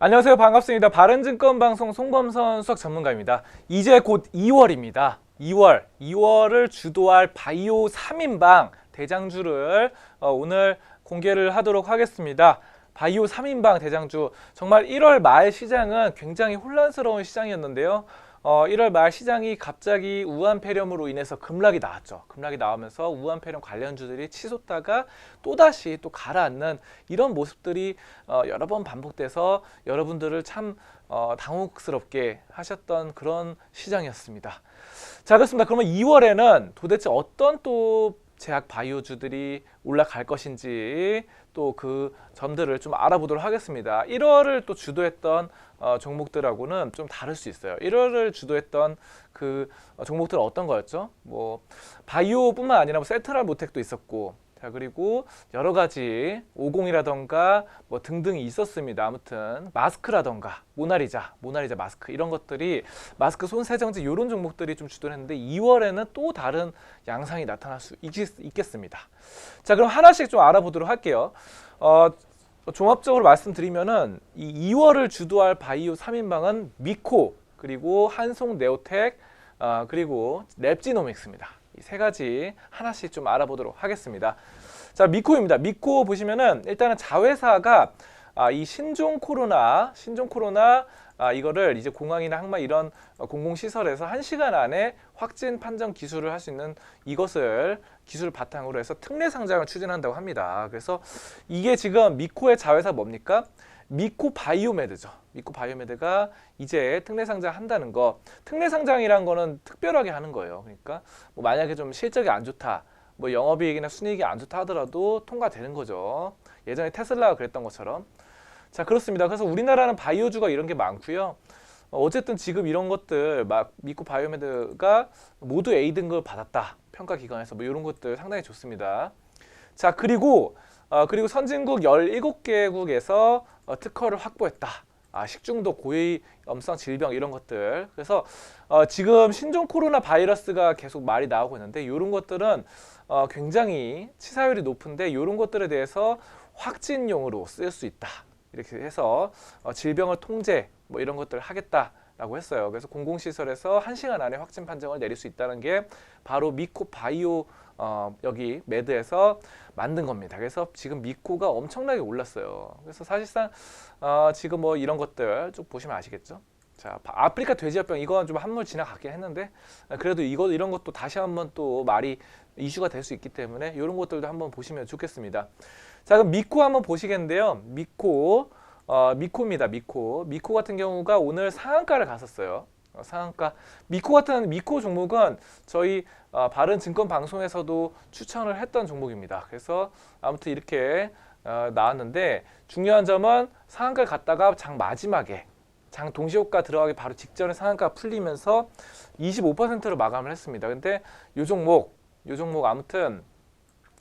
안녕하세요. 반갑습니다. 바른증권 방송 송범선 수석 전문가입니다. 이제 곧 2월입니다. 2월, 2월을 주도할 바이오 3인방 대장주를 어, 오늘 공개를 하도록 하겠습니다. 바이오 3인방 대장주 정말 1월 말 시장은 굉장히 혼란스러운 시장이었는데요. 어, 1월 말 시장이 갑자기 우한폐렴으로 인해서 급락이 나왔죠. 급락이 나오면서 우한폐렴 관련주들이 치솟다가 또다시 또 가라앉는 이런 모습들이 어, 여러 번 반복돼서 여러분들을 참 어, 당혹스럽게 하셨던 그런 시장이었습니다. 자, 그렇습니다. 그러면 2월에는 도대체 어떤 또 제약 바이오주들이 올라갈 것인지 또 그 점들을 좀 알아보도록 하겠습니다. 1월을 또 주도했던 어, 종목들하고는 좀 다를 수 있어요. 1월을 주도했던 그 어, 종목들은 어떤 거였죠? 뭐 바이오뿐만 아니라 뭐 센트럴 모텍도 있었고 자 그리고 여러 가지 50이라던가 뭐 등등이 있었습니다. 아무튼 마스크라던가 모나리자, 모나리자 마스크 이런 것들이 마스크 손 세정제 이런 종목들이 좀 주도했는데 2월에는 또 다른 양상이 나타날 수 있, 있겠습니다. 자 그럼 하나씩 좀 알아보도록 할게요. 어, 종합적으로 말씀드리면은 이 2월을 주도할 바이오 3인방은 미코 그리고 한송 네오텍 어, 그리고 랩지노믹스입니다. 이세 가지 하나씩 좀 알아보도록 하겠습니다. 자 미코입니다. 미코 보시면은 일단은 자회사가 아, 이 신종 코로나 신종 코로나 아, 이거를 이제 공항이나 항만 이런 어, 공공시설에서 한 시간 안에 확진 판정 기술을 할 수 있는 이것을 기술 바탕으로 해서 특례 상장을 추진한다고 합니다. 그래서 이게 지금 미코의 자회사 뭡니까? 미코 바이오메드죠. 미코 바이오메드가 이제 특례 상장 한다는 거. 특례 상장이란 거는 특별하게 하는 거예요. 그러니까 뭐 만약에 좀 실적이 안 좋다. 뭐 영업이익이나 순이익이 안 좋다 하더라도 통과되는 거죠. 예전에 테슬라가 그랬던 것처럼. 자, 그렇습니다. 그래서 우리나라는 바이오주가 이런 게 많고요. 어, 어쨌든 지금 이런 것들 막 미코 바이오메드가 모두 A 등급 받았다. 평가 기관에서 뭐 이런 것들 상당히 좋습니다. 자, 그리고 어, 그리고 선진국 17개국에서 어, 특허를 확보했다. 아, 식중독, 고위험성 질병 이런 것들. 그래서 어, 지금 신종 코로나 바이러스가 계속 말이 나오고 있는데 이런 것들은 어, 굉장히 치사율이 높은데 이런 것들에 대해서 확진용으로 쓰일 수 있다. 이렇게 해서 어, 질병을 통제 뭐 이런 것들을 하겠다라고 했어요. 그래서 공공시설에서 한 시간 안에 확진 판정을 내릴 수 있다는 게 바로 미코 바이오 어, 여기 매드에서 만든 겁니다. 그래서 지금 미코가 엄청나게 올랐어요. 그래서 사실상 어, 지금 뭐 이런 것들 쭉 보시면 아시겠죠? 자, 바- 아프리카 돼지열병 이건 좀 한물 지나갔긴 했는데 아, 그래도 이거 이런 것도 다시 한번 또 말이 이슈가 될 수 있기 때문에 이런 것들도 한번 보시면 좋겠습니다. 자, 그럼 미코 한번 보시겠는데요. 미코 어, 미코입니다. 미코. 미코 같은 경우가 오늘 상한가를 갔었어요. 어, 상한가. 미코 같은 미코 종목은 저희 어, 바른 증권 방송에서도 추천을 했던 종목입니다. 그래서 아무튼 이렇게 어, 나왔는데 중요한 점은 상한가를 갔다가 장 마지막에 장 동시효과 들어가기 바로 직전에 상한가 풀리면서 25%로 마감을 했습니다. 근데 요 종목, 요 종목 아무튼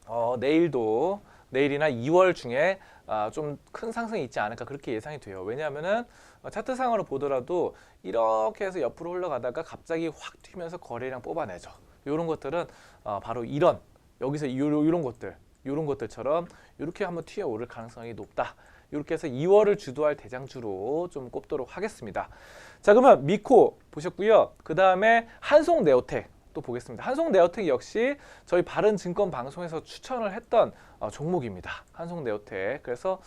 어, 내일도 내일이나 2월 중에 아, 좀 큰 상승이 있지 않을까 그렇게 예상이 돼요. 왜냐하면은 어, 차트상으로 보더라도 이렇게 해서 옆으로 흘러가다가 갑자기 확 튀면서 거래량 뽑아내죠. 이런 것들은 어, 바로 이런 여기서 이런 것들 이런 것들처럼 이렇게 한번 튀어 오를 가능성이 높다. 이렇게 해서 2월을 주도할 대장주로 좀 꼽도록 하겠습니다. 자 그러면 미코 보셨고요. 그 다음에 한송 네오텍 또 보겠습니다. 한송 네오텍 역시 저희 바른 증권 방송에서 추천을 했던 어, 종목입니다. 한송 네오텍. 그래서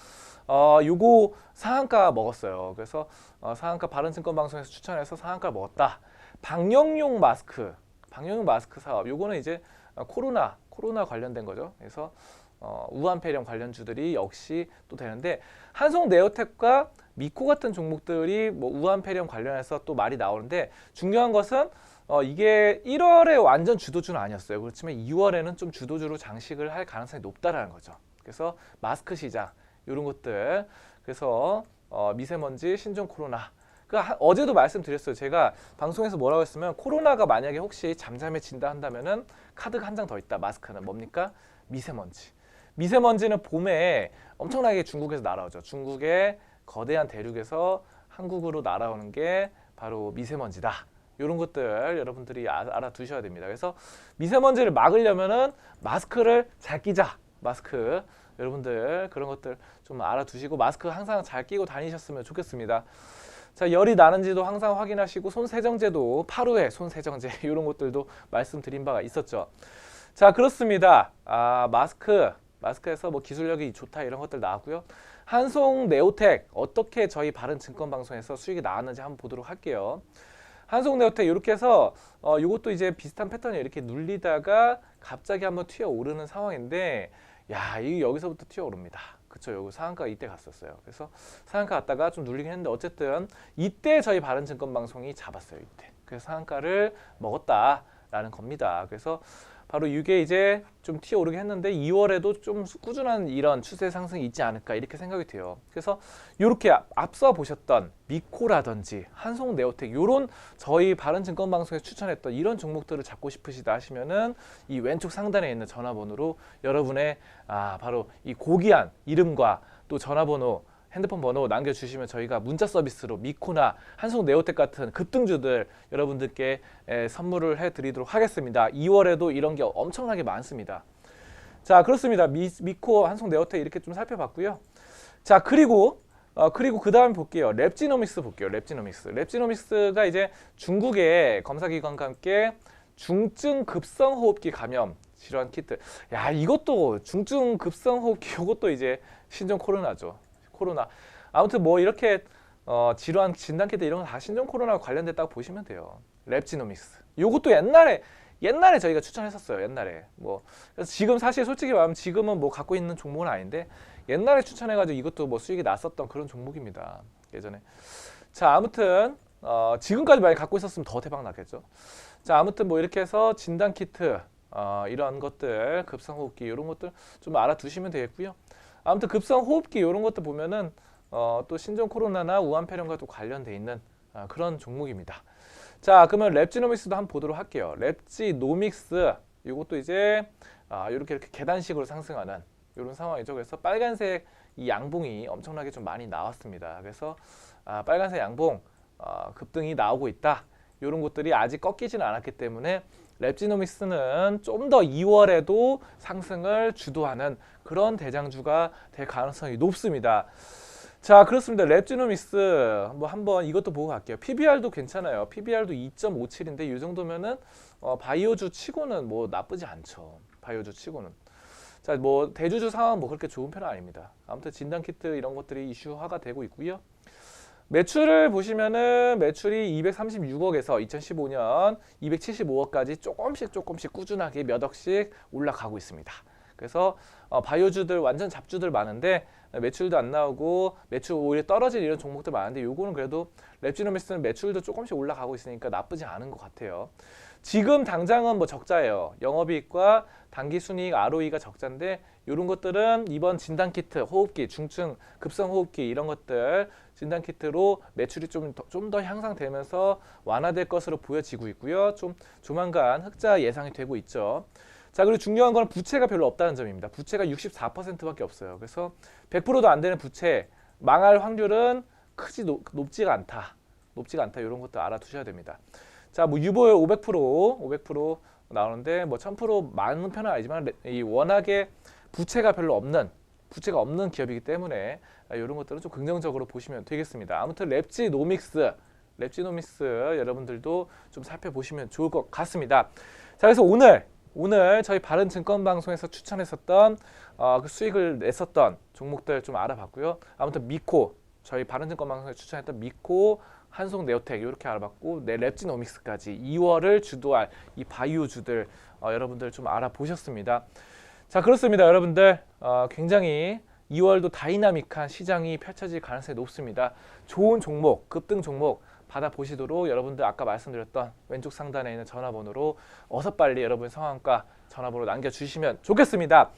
어, 요거 상한가 먹었어요. 그래서 어, 상한가 바른 증권 방송에서 추천해서 상한가 먹었다. 방역용 마스크, 방역용 마스크 사업. 요거는 이제 어, 코로나 코로나 관련된 거죠. 그래서 어, 우한폐렴 관련주들이 역시 또 되는데 한송 네오텍과 미코 같은 종목들이 뭐 우한폐렴 관련해서 또 말이 나오는데 중요한 것은 어, 이게 1월에 완전 주도주는 아니었어요. 그렇지만 2월에는 좀 주도주로 장식을 할 가능성이 높다라는 거죠. 그래서 마스크 시장 이런 것들 그래서 어, 미세먼지 신종 코로나 그 하- 어제도 말씀드렸어요. 제가 방송에서 뭐라고 했으면 코로나가 만약에 혹시 잠잠해진다 한다면은 카드가 한 장 더 있다. 마스크는 뭡니까? 미세먼지. 미세먼지는 봄에 엄청나게 중국에서 날아오죠. 중국의 거대한 대륙에서 한국으로 날아오는 게 바로 미세먼지다. 이런 것들 여러분들이 아- 알아두셔야 됩니다. 그래서 미세먼지를 막으려면은 마스크를 잘 끼자. 마스크 여러분들 그런 것들 좀 알아두시고 마스크 항상 잘 끼고 다니셨으면 좋겠습니다. 자 열이 나는지도 항상 확인하시고 손 세정제도 8호에 손 세정제 이런 것들도 말씀드린 바가 있었죠. 자 그렇습니다. 아 마스크 마스크에서 뭐 기술력이 좋다 이런 것들 나왔고요. 한송 네오텍 어떻게 저희 바른 증권 방송에서 수익이 나왔는지 한번 보도록 할게요. 한송 네오텍 이렇게 해서 어 이것도 이제 비슷한 패턴이 이렇게 눌리다가 갑자기 한번 튀어 오르는 상황인데 야, 이 여기서부터 튀어 오릅니다. 그쵸 여기 상한가가 이때 갔었어요. 그래서 상한가 갔다가 좀 눌리긴 했는데 어쨌든 이때 저희 바른 증권 방송이 잡았어요. 이때. 그래서 상한가를 먹었다라는 겁니다. 그래서 바로 이게 이제 좀 튀어 오르긴 했는데 2월에도 좀 꾸준한 이런 추세 상승이 있지 않을까 이렇게 생각이 돼요. 그래서 이렇게 앞서 보셨던 미코라든지 한송 네오텍 요런 저희 바른 증권 방송에서 추천했던 이런 종목들을 잡고 싶으시다 하시면은 이 왼쪽 상단에 있는 전화번호로 여러분의 아 바로 이 고귀한 이름과 또 전화번호 핸드폰 번호 남겨주시면 저희가 문자 서비스로 미코나 한송 네오텍 같은 급등주들 여러분들께 에, 선물을 해드리도록 하겠습니다. 2월에도 이런 게 엄청나게 많습니다. 자 그렇습니다. 미, 미코 한송 네오텍 이렇게 좀 살펴봤고요. 자 그리고 어, 그리고 그 다음 볼게요. 랩지노믹스 볼게요. 랩지노믹스. 랩지노믹스가 이제 중국의 검사기관과 함께 중증 급성 호흡기 감염 질환 키트. 야 이것도 중증 급성 호흡기 이것도 이제 신종 코로나죠. 코로나. 아무튼 뭐 이렇게 어, 질환 진단 키트 이런 거다 신종 코로나 관련됐다고 보시면 돼요. 랩지노믹스. 요것도 옛날에 옛날에 저희가 추천했었어요. 옛날에 뭐 그래서 지금 사실 솔직히 말하면 지금은 뭐 갖고 있는 종목은 아닌데 옛날에 추천해가지고 이것도 뭐 수익이 났었던 그런 종목입니다. 예전에. 자 아무튼 어, 지금까지 많이 갖고 있었으면 더 대박 났겠죠. 자 아무튼 뭐 이렇게 해서 진단 키트 어, 이런 것들 급성 호흡기 이런 것들 좀 알아두시면 되겠고요. 아무튼 급성 호흡기 이런 것들 보면은 어, 또 신종 코로나나 우한 폐렴과도 관련돼 있는 아, 그런 종목입니다. 자 그러면 랩지노믹스도 한번 보도록 할게요. 랩지노믹스 이것도 이제 아, 이렇게 이렇게 계단식으로 상승하는 이런 상황이죠. 그래서 빨간색 이 양봉이 엄청나게 좀 많이 나왔습니다. 그래서 아, 빨간색 양봉 어, 급등이 나오고 있다. 이런 것들이 아직 꺾이지는 않았기 때문에 랩지노믹스는 좀 더 2월에도 상승을 주도하는 그런 대장주가 될 가능성이 높습니다. 자 그렇습니다. 랩지노믹스 뭐 한번 이것도 보고 갈게요. PBR도 괜찮아요. PBR도 2.57인데 이 정도면은 어, 바이오주 치고는 뭐 나쁘지 않죠. 바이오주 치고는. 자, 뭐 대주주 상황 뭐 그렇게 좋은 편은 아닙니다. 아무튼 진단 키트 이런 것들이 이슈화가 되고 있고요. 매출을 보시면은 매출이 236억에서 2015년 275억까지 조금씩 조금씩 꾸준하게 몇 억씩 올라가고 있습니다. 그래서 어, 바이오주들 완전 잡주들 많은데 매출도 안 나오고 매출 오히려 떨어진 이런 종목들 많은데 요거는 그래도 랩지노미스는 매출도 조금씩 올라가고 있으니까 나쁘지 않은 것 같아요. 지금 당장은 뭐 적자예요. 영업이익과 당기순이익 ROE가 적자인데 이런 것들은 이번 진단키트, 호흡기, 중증 급성 호흡기 이런 것들 진단키트로 매출이 좀좀더 향상되면서 완화될 것으로 보여지고 있고요. 좀 조만간 흑자 예상이 되고 있죠. 자 그리고 중요한 건 부채가 별로 없다는 점입니다. 부채가 64%밖에 없어요. 그래서 100%도 안 되는 부채 망할 확률은 크지 높, 높지가 않다. 높지가 않다. 이런 것도 알아두셔야 됩니다. 자, 뭐 유보율 500% 500% 나오는데 뭐 1000% 많은 편은 아니지만 이 워낙에 부채가 별로 없는 부채가 없는 기업이기 때문에 이런 것들은 좀 긍정적으로 보시면 되겠습니다. 아무튼 랩지노믹스 랩지노믹스 여러분들도 좀 살펴보시면 좋을 것 같습니다. 자, 그래서 오늘 오늘 저희 바른 증권 방송에서 추천했었던 어, 그 수익을 냈었던 종목들 좀 알아봤고요. 아무튼 미코 저희 바른 증권 방송에 추천했던 미코 한송 네오텍 이렇게 알아봤고 네 랩지노믹스까지 2월을 주도할 이 바이오주들 어, 여러분들 좀 알아보셨습니다. 자 그렇습니다, 여러분들 어, 굉장히 2월도 다이나믹한 시장이 펼쳐질 가능성이 높습니다. 좋은 종목, 급등 종목 받아보시도록 여러분들 아까 말씀드렸던 왼쪽 상단에 있는 전화번호로 어서 빨리 여러분 상황과 전화번호 남겨주시면 좋겠습니다.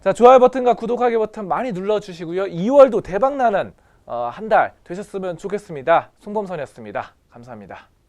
자 좋아요 버튼과 구독하기 버튼 많이 눌러주시고요. 2월도 대박나는 어, 한 달 되셨으면 좋겠습니다. 송범선이었습니다. 감사합니다.